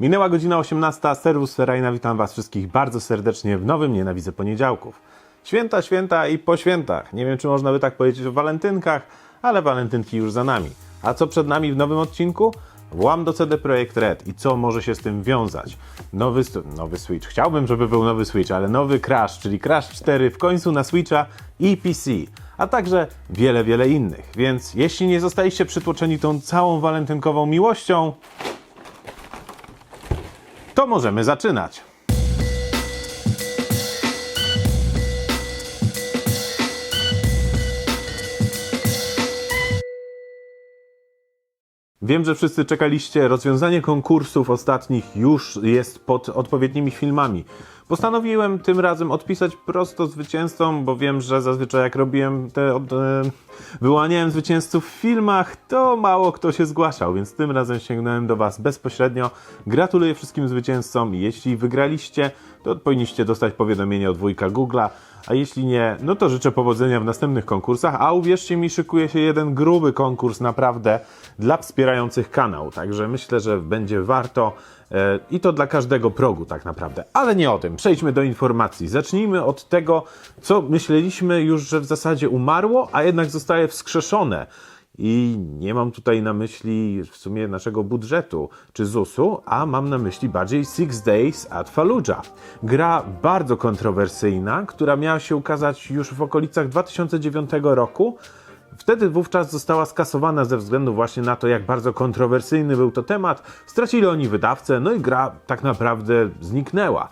Minęła godzina 18, serwus Ferajna, witam Was wszystkich bardzo serdecznie w nowym Nienawidzę Poniedziałków. Święta, święta i po świętach. Nie wiem, czy można by tak powiedzieć o walentynkach, ale walentynki już za nami. A co przed nami w nowym odcinku? Włam do CD Projekt Red i co może się z tym wiązać? Nowy, nowy Switch. Chciałbym, żeby był nowy Switch, ale nowy Crash, czyli Crash 4 w końcu na Switcha i PC. A także wiele, wiele innych. Więc jeśli nie zostaliście przytłoczeni tą całą walentynkową miłością, to możemy zaczynać. Wiem, że wszyscy czekaliście. Rozwiązanie konkursów ostatnich już jest pod odpowiednimi filmami. Postanowiłem tym razem odpisać prosto zwycięzcom, bo wiem, że zazwyczaj jak robiłem te. Od, e, wyłaniałem zwycięzców w filmach, to mało kto się zgłaszał, więc tym razem sięgnąłem do Was bezpośrednio. Gratuluję wszystkim zwycięzcom. Jeśli wygraliście, to powinniście dostać powiadomienie od wujka Google'a. A jeśli nie, no to życzę powodzenia w następnych konkursach. A uwierzcie mi, szykuje się jeden gruby konkurs naprawdę dla wspierających kanał. Także myślę, że będzie warto. E, I to dla każdego progu, tak naprawdę. Ale nie o tym. Przejdźmy do informacji. Zacznijmy od tego, co myśleliśmy już, że w zasadzie umarło, a jednak zostaje wskrzeszone. I nie mam tutaj na myśli w sumie naszego budżetu czy ZUS-u, a mam na myśli bardziej Six Days at Fallujah. Gra bardzo kontrowersyjna, która miała się ukazać już w okolicach 2009 roku. Wtedy wówczas została skasowana ze względu właśnie na to, jak bardzo kontrowersyjny był to temat. Stracili oni wydawcę, no i gra tak naprawdę zniknęła.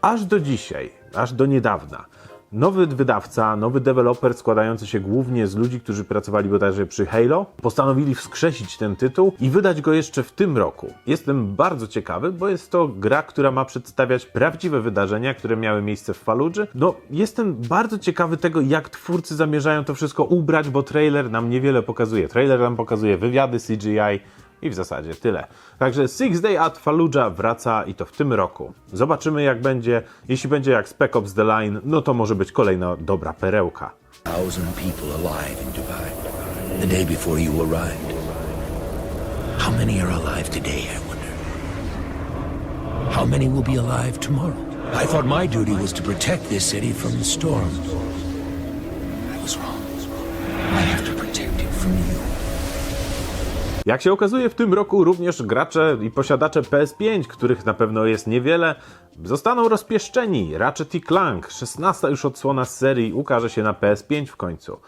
Aż do dzisiaj, aż do niedawna. Nowy wydawca, nowy deweloper składający się głównie z ludzi, którzy pracowali bodajże przy Halo, postanowili wskrzesić ten tytuł i wydać go jeszcze w tym roku. Jestem bardzo ciekawy, bo jest to gra, która ma przedstawiać prawdziwe wydarzenia, które miały miejsce w Fallujah. No, jestem bardzo ciekawy tego, jak twórcy zamierzają to wszystko ubrać, bo trailer nam niewiele pokazuje. Trailer nam pokazuje wywiady CGI, i w zasadzie tyle. Także Six Day at Fallujah wraca i to w tym roku. Zobaczymy jak będzie. Jeśli będzie jak Spec Ops The Line, no to może być kolejna dobra perełka. thousand people alive in Dubai the day before you arrived. How many are alive today, I wonder? How many will be alive tomorrow? I thought my duty was to protect this city from the storm. Jak się okazuje, w tym roku również gracze i posiadacze PS5, których na pewno jest niewiele, zostaną rozpieszczeni. Ratchet Clank, 16 już odsłona z serii, ukaże się na PS5 w końcu.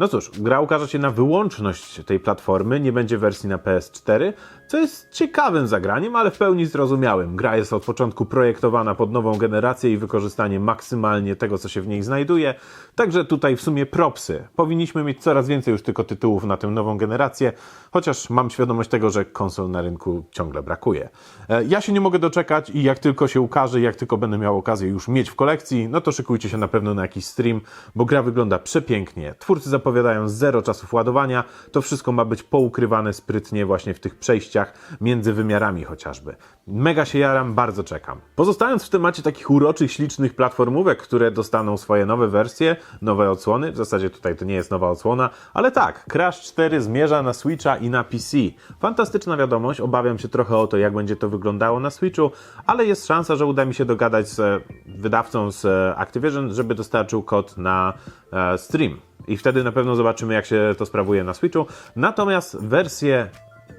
No cóż, gra ukaże się na wyłączność tej platformy, nie będzie wersji na PS4, co jest ciekawym zagraniem, ale w pełni zrozumiałym. Gra jest od początku projektowana pod nową generację i wykorzystanie maksymalnie tego, co się w niej znajduje, także tutaj w sumie propsy. Powinniśmy mieć coraz więcej już tylko tytułów na tę nową generację, chociaż mam świadomość tego, że konsol na rynku ciągle brakuje. E, Ja się nie mogę doczekać i jak tylko się ukaże, jak tylko będę miał okazję już mieć w kolekcji, no to szykujcie się na pewno na jakiś stream, bo gra wygląda przepięknie. Twórcy zapowiadają zero czasów ładowania, to wszystko ma być poukrywane sprytnie właśnie w tych przejściach między wymiarami chociażby. Mega się jaram, bardzo czekam. Pozostając w temacie takich uroczych, ślicznych platformówek, które dostaną swoje nowe wersje, nowe odsłony, w zasadzie tutaj to nie jest nowa odsłona, ale tak, Crash 4 zmierza na Switcha i na PC. Fantastyczna wiadomość, obawiam się trochę o to, jak będzie to wyglądało na Switchu, ale jest szansa, że uda mi się dogadać z e, wydawcą z e, Activision, żeby dostarczył kod na e, stream. I wtedy na pewno zobaczymy, jak się to sprawuje na Switchu. Natomiast wersję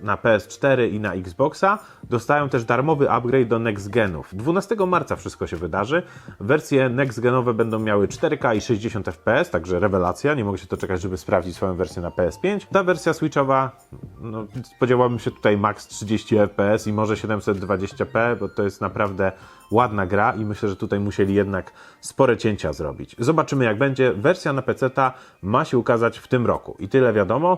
na PS4 i na Xboxa dostają też darmowy upgrade do next genów. 12 marca wszystko się wydarzy. Wersje next genowe będą miały 4K i 60 FPS, także rewelacja. Nie mogę się doczekać, żeby sprawdzić swoją wersję na PS5. Ta wersja Switchowa, no, spodziewałbym się tutaj max 30 FPS i może 720p, bo to jest naprawdę ładna gra i myślę, że tutaj musieli jednak spore cięcia zrobić. Zobaczymy jak będzie. Wersja na PC ma się ukazać w tym roku i tyle wiadomo.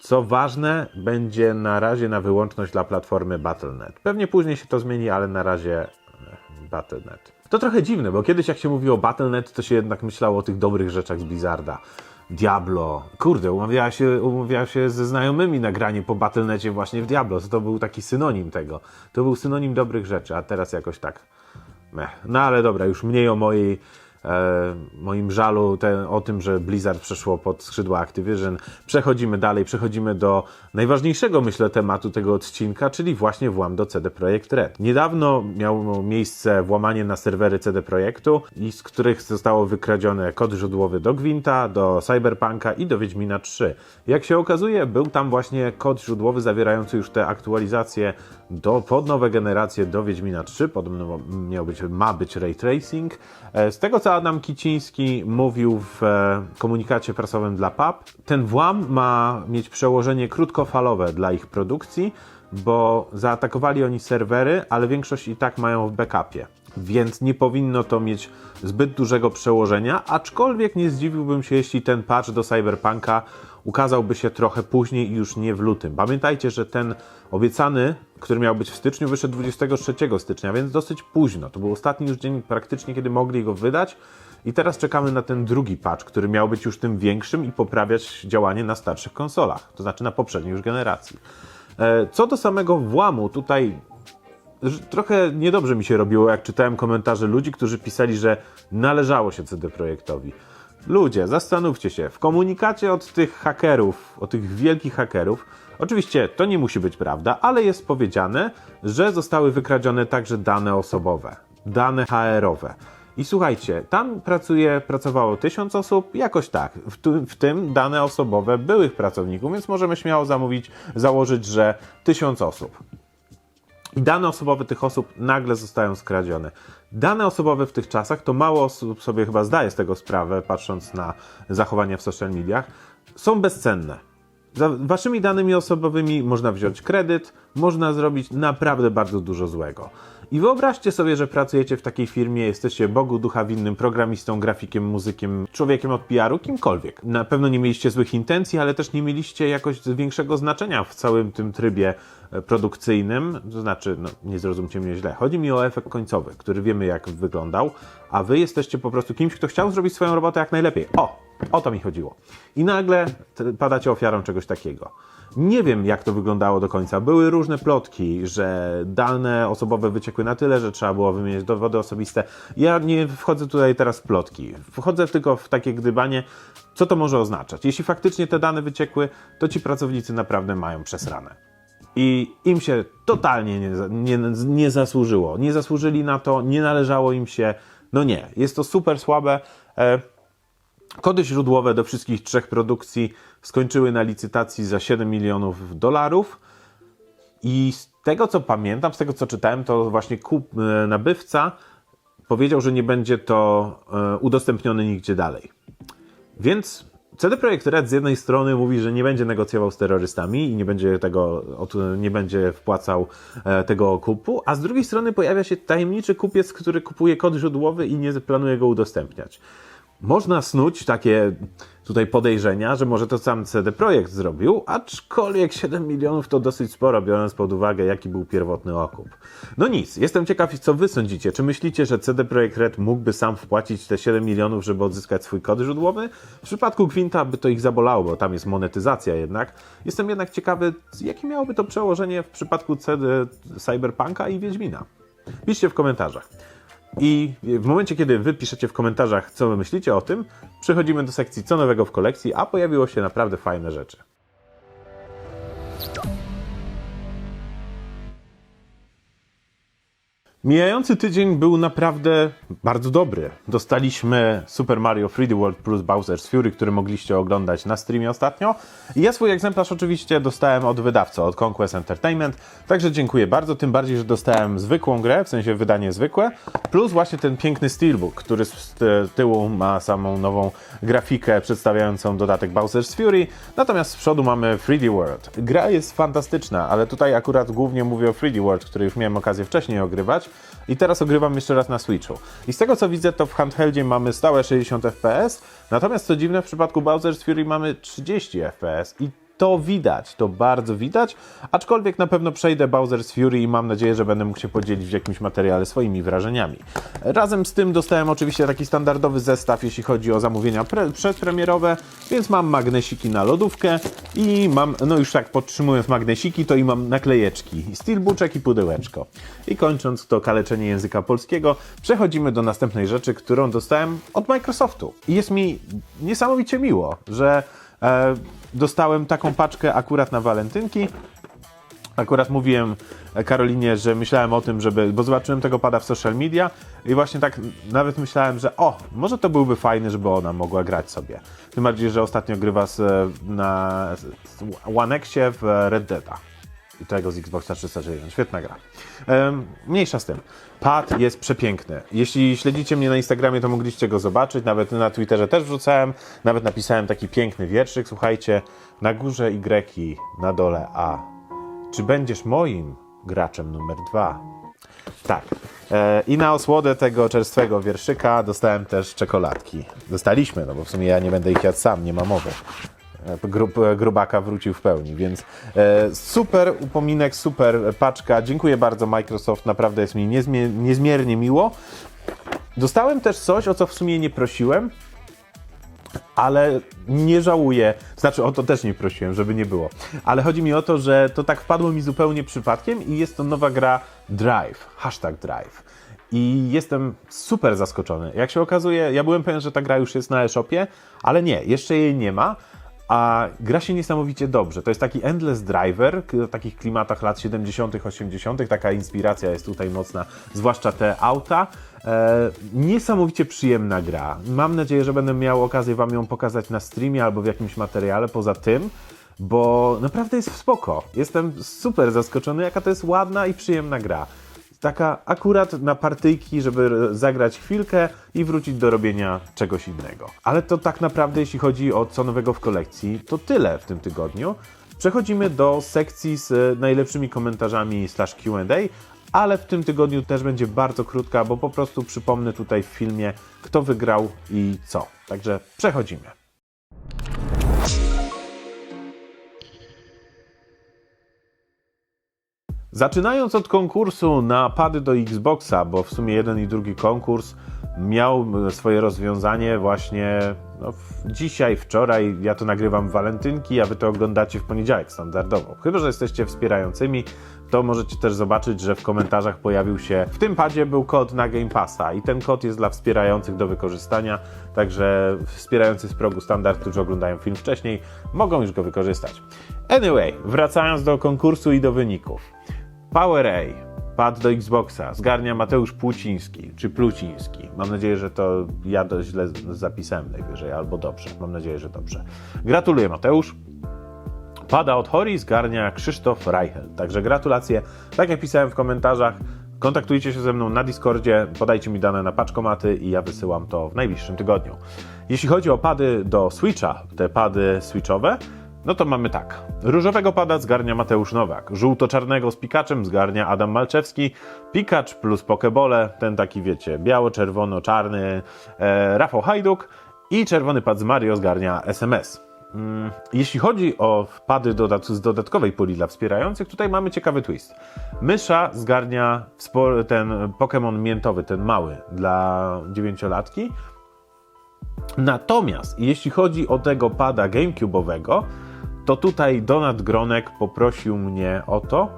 Co ważne, będzie na razie na wyłączność dla platformy Battle.net. Pewnie później się to zmieni, ale na razie eh, Battle.net. To trochę dziwne, bo kiedyś jak się mówiło Battle.net, to się jednak myślało o tych dobrych rzeczach z Blizzarda. Diablo. Kurde, umawiała się, umawiała się ze znajomymi na granie po Battle.necie właśnie w Diablo. To był taki synonim tego. To był synonim dobrych rzeczy, a teraz jakoś tak... Meh. No ale dobra, już mniej o mojej e, moim żalu te, o tym, że Blizzard przeszło pod skrzydła Activision, przechodzimy dalej, przechodzimy do najważniejszego, myślę, tematu tego odcinka, czyli właśnie włam do CD Projekt Red. Niedawno miało miejsce włamanie na serwery CD Projektu, z których zostało wykradzione kod źródłowy do Gwinta, do Cyberpunka i do Wiedźmina 3. Jak się okazuje, był tam właśnie kod źródłowy zawierający już te aktualizacje do, pod nowe generacje do Wiedźmina 3. Podobno miał być, ma być ray tracing. E, Z tego co Adam Kiciński mówił w e, komunikacie prasowym dla PAP, ten włam ma mieć przełożenie krótkofalowe dla ich produkcji, bo zaatakowali oni serwery, ale większość i tak mają w backupie. Więc nie powinno to mieć zbyt dużego przełożenia, aczkolwiek nie zdziwiłbym się, jeśli ten patch do Cyberpunka ukazałby się trochę później i już nie w lutym. Pamiętajcie, że ten obiecany, który miał być w styczniu, wyszedł 23 stycznia, więc dosyć późno. To był ostatni już dzień praktycznie, kiedy mogli go wydać. I teraz czekamy na ten drugi patch, który miał być już tym większym i poprawiać działanie na starszych konsolach, to znaczy na poprzedniej już generacji. E, Co do samego włamu, tutaj trochę niedobrze mi się robiło, jak czytałem komentarze ludzi, którzy pisali, że należało się CD Projektowi. Ludzie, zastanówcie się, w komunikacie od tych hakerów, od tych wielkich hakerów, oczywiście to nie musi być prawda, ale jest powiedziane, że zostały wykradzione także dane osobowe, dane HR-owe. I słuchajcie, tam pracuje, pracowało tysiąc osób, jakoś tak. W, tu, w tym dane osobowe byłych pracowników, więc możemy śmiało zamówić, założyć, że tysiąc osób. I dane osobowe tych osób nagle zostają skradzione. Dane osobowe w tych czasach, to mało osób sobie chyba zdaje z tego sprawę, patrząc na zachowania w social mediach, są bezcenne. Za waszymi danymi osobowymi można wziąć kredyt, można zrobić naprawdę bardzo dużo złego. I wyobraźcie sobie, że pracujecie w takiej firmie, jesteście Bogu ducha winnym, programistą, grafikiem, muzykiem, człowiekiem od PR-u, kimkolwiek. Na pewno nie mieliście złych intencji, ale też nie mieliście jakoś większego znaczenia w całym tym trybie e, produkcyjnym. To znaczy, no, nie zrozumcie mnie źle. Chodzi mi o efekt końcowy, który wiemy jak wyglądał, a wy jesteście po prostu kimś, kto chciał zrobić swoją robotę jak najlepiej. O! O to mi chodziło. I nagle padacie ofiarą czegoś takiego. Nie wiem, jak to wyglądało do końca. Były różne plotki, że dane osobowe wyciekły na tyle, że trzeba było wymienić dowody osobiste. Ja nie wchodzę tutaj teraz w plotki. Wchodzę tylko w takie gdybanie, co to może oznaczać. Jeśli faktycznie te dane wyciekły, to ci pracownicy naprawdę mają przesrane. I im się totalnie nie, nie, nie zasłużyło. Nie zasłużyli na to, nie należało im się. No nie, jest to super słabe. E, Kody źródłowe do wszystkich trzech produkcji skończyły na licytacji za 7 milionów dolarów. I z tego co pamiętam, z tego co czytałem, to właśnie kup, e, nabywca powiedział, że nie będzie to e, udostępnione nigdzie dalej. Więc CD Projekt Red z jednej strony mówi, że nie będzie negocjował z terrorystami i nie będzie tego, nie będzie wpłacał e, tego okupu, a z drugiej strony pojawia się tajemniczy kupiec, który kupuje kod źródłowy i nie planuje go udostępniać. Można snuć takie tutaj podejrzenia, że może to sam CD Projekt zrobił, aczkolwiek 7 milionów to dosyć sporo, biorąc pod uwagę, jaki był pierwotny okup. No nic, jestem ciekaw, co wy sądzicie. Czy myślicie, że CD Projekt Red mógłby sam wpłacić te 7 milionów, żeby odzyskać swój kod źródłowy? W przypadku Quinta by to ich zabolało, bo tam jest monetyzacja jednak. Jestem jednak ciekawy, jakie miałoby to przełożenie w przypadku CD Cyberpunka i Wiedźmina. Piszcie w komentarzach. I w momencie, kiedy wy piszecie w komentarzach, co wy myślicie o tym, przechodzimy do sekcji co nowego w kolekcji, a pojawiło się naprawdę fajne rzeczy. Mijający tydzień był naprawdę bardzo dobry. Dostaliśmy Super Mario 3D World plus Bowser's Fury, który mogliście oglądać na streamie ostatnio. I ja swój egzemplarz oczywiście dostałem od wydawcy, od Conquest Entertainment, także dziękuję bardzo, tym bardziej, że dostałem zwykłą grę, w sensie wydanie zwykłe, plus właśnie ten piękny steelbook, który z ty- tyłu ma samą nową grafikę przedstawiającą dodatek Bowser's Fury, natomiast z przodu mamy 3D World. Gra jest fantastyczna, ale tutaj akurat głównie mówię o 3D World, który już miałem okazję wcześniej ogrywać i teraz ogrywam jeszcze raz na Switchu. I z tego co widzę, to w handheldzie mamy stałe 60 fps, natomiast co dziwne, w przypadku Bowser's Fury mamy 30 fps i to widać, to bardzo widać, aczkolwiek na pewno przejdę Bowser's Fury i mam nadzieję, że będę mógł się podzielić w jakimś materiale swoimi wrażeniami. Razem z tym dostałem oczywiście taki standardowy zestaw, jeśli chodzi o zamówienia pre- przedpremierowe, więc mam magnesiki na lodówkę i mam, no już tak podtrzymując magnesiki, to i mam naklejeczki, steelbooczek i pudełeczko. I kończąc to kaleczenie języka polskiego, przechodzimy do następnej rzeczy, którą dostałem od Microsoftu. I jest mi niesamowicie miło, że dostałem taką paczkę akurat na walentynki. Akurat mówiłem Karolinie, że myślałem o tym, żeby, bo zobaczyłem tego pada w social media i właśnie tak nawet myślałem, że o, może to byłby fajny, żeby ona mogła grać sobie. Tym bardziej, że ostatnio grywa z, na z One Xie w Red Deada. I tego z Xboxa 360. Świetna gra. Mniejsza z tym. Pad jest przepiękny. Jeśli śledzicie mnie na Instagramie, to mogliście go zobaczyć. Nawet na Twitterze też wrzucałem. Nawet napisałem taki piękny wierszyk. Słuchajcie, na górze Y, na dole A. Czy będziesz moim graczem numer dwa? Tak. E, I na osłodę tego czerstwego wierszyka dostałem też czekoladki. Dostaliśmy, no bo w sumie ja nie będę ich jadł sam, nie ma mowy. E, Grub, e, grubaka wrócił w pełni, więc e, super upominek, super paczka. Dziękuję bardzo Microsoft, naprawdę jest mi niezmie, niezmiernie miło. Dostałem też coś, o co w sumie nie prosiłem, ale nie żałuję. Znaczy, o to też nie prosiłem, żeby nie było. Ale chodzi mi o to, że to tak wpadło mi zupełnie przypadkiem i jest to nowa gra Drive. Hashtag Drive. I jestem super zaskoczony. Jak się okazuje, ja byłem pewien, że ta gra już jest na e-shopie, ale nie, jeszcze jej nie ma. A gra się niesamowicie dobrze. To jest taki endless driver, w takich klimatach lat 70., 80., taka inspiracja jest tutaj mocna, zwłaszcza te auta. E, niesamowicie przyjemna gra. Mam nadzieję, że będę miał okazję Wam ją pokazać na streamie albo w jakimś materiale poza tym, bo naprawdę jest spoko. Jestem super zaskoczony, jaka to jest ładna i przyjemna gra. Taka akurat na partyjki, żeby zagrać chwilkę i wrócić do robienia czegoś innego. Ale to tak naprawdę, jeśli chodzi o co nowego w kolekcji, to tyle w tym tygodniu. Przechodzimy do sekcji z najlepszymi komentarzami slash Q&A, ale w tym tygodniu też będzie bardzo krótka, bo po prostu przypomnę tutaj w filmie, kto wygrał i co. Także przechodzimy. Zaczynając od konkursu na pady do Xboxa, bo w sumie jeden i drugi konkurs miał swoje rozwiązanie właśnie no, dzisiaj, wczoraj. Ja to nagrywam w walentynki, a wy to oglądacie w poniedziałek standardowo. Chyba, że jesteście wspierającymi, to możecie też zobaczyć, że w komentarzach pojawił się. W tym padzie był kod na Game Passa i ten kod jest dla wspierających do wykorzystania. Także wspierający z progu standard, którzy oglądają film wcześniej, mogą już go wykorzystać. Anyway, wracając do konkursu i do wyników. PowerA, pad do Xboxa, zgarnia Mateusz Płuciński, czy Pluciński. Mam nadzieję, że to ja to źle zapisałem najwyżej, albo dobrze. Mam nadzieję, że dobrze. Gratuluję Mateusz. Pada od Hori zgarnia Krzysztof Reichel. Także gratulacje. Tak jak pisałem w komentarzach, kontaktujcie się ze mną na Discordzie, podajcie mi dane na paczkomaty i ja wysyłam to w najbliższym tygodniu. Jeśli chodzi o pady do Switcha, te pady switchowe, no to mamy tak. Różowego pada zgarnia Mateusz Nowak, żółto-czarnego z Pikaczem zgarnia Adam Malczewski, Pikacz plus Pokebole, ten taki wiecie, biało-czerwono-czarny e, Rafał Hajduk i czerwony pad z Mario zgarnia SMS. Mm, Jeśli chodzi o pady dodat z dodatkowej puli dla wspierających, tutaj mamy ciekawy twist. Mysza zgarnia ten Pokémon miętowy, ten mały dla dziewięciolatki. Natomiast jeśli chodzi o tego pada GameCube'owego, to tutaj Donat Gronek poprosił mnie o to,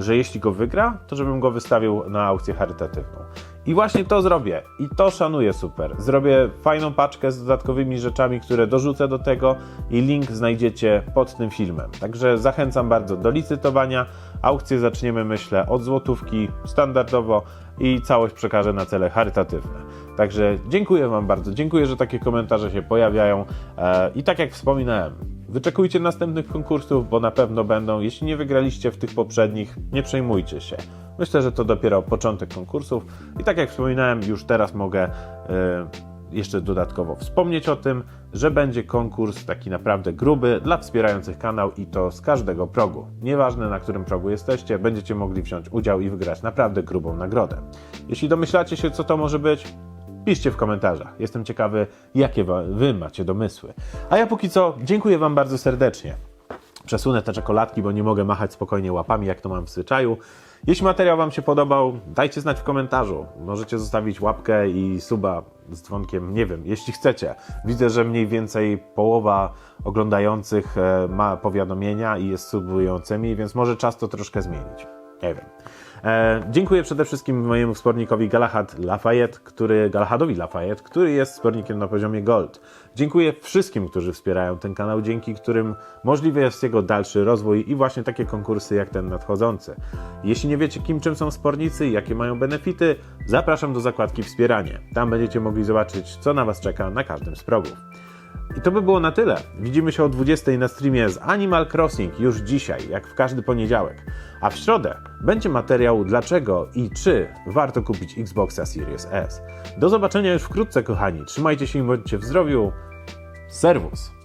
że jeśli go wygra, to żebym go wystawił na aukcję charytatywną. I właśnie to zrobię. I to szanuję super. Zrobię fajną paczkę z dodatkowymi rzeczami, które dorzucę do tego i link znajdziecie pod tym filmem. Także zachęcam bardzo do licytowania. Aukcję zaczniemy, myślę, od złotówki standardowo i całość przekażę na cele charytatywne. Także dziękuję Wam bardzo. Dziękuję, że takie komentarze się pojawiają. E, I tak jak wspominałem, wyczekujcie następnych konkursów, bo na pewno będą. Jeśli nie wygraliście w tych poprzednich, nie przejmujcie się. Myślę, że to dopiero początek konkursów. I tak jak wspominałem, już teraz mogę e, jeszcze dodatkowo wspomnieć o tym, że będzie konkurs taki naprawdę gruby dla wspierających kanał i to z każdego progu. Nieważne na którym progu jesteście, będziecie mogli wziąć udział i wygrać naprawdę grubą nagrodę. Jeśli domyślacie się, co to może być, piszcie w komentarzach. Jestem ciekawy, jakie wy macie domysły. A ja póki co dziękuję Wam bardzo serdecznie. Przesunę te czekoladki, bo nie mogę machać spokojnie łapami, jak to mam w zwyczaju. Jeśli materiał Wam się podobał, dajcie znać w komentarzu. Możecie zostawić łapkę i suba z dzwonkiem, nie wiem, jeśli chcecie. Widzę, że mniej więcej połowa oglądających e, ma powiadomienia i jest subującymi, więc może czas to troszkę zmienić. Nie wiem. E, dziękuję przede wszystkim mojemu wspornikowi Galahad Lafayette, który, Galahadowi Lafayette, który jest wspornikiem na poziomie Gold. Dziękuję wszystkim, którzy wspierają ten kanał, dzięki którym możliwy jest jego dalszy rozwój i właśnie takie konkursy jak ten nadchodzący. Jeśli nie wiecie, kim czym są spornicy i jakie mają benefity, zapraszam do zakładki Wspieranie. Tam będziecie mogli zobaczyć, co na Was czeka na każdym z progów. I to by było na tyle. Widzimy się o 20 na streamie z Animal Crossing już dzisiaj, jak w każdy poniedziałek. A w środę będzie materiał dlaczego i czy warto kupić Xboxa Series S. Do zobaczenia już wkrótce, kochani. Trzymajcie się i bądźcie w zdrowiu. Serwus.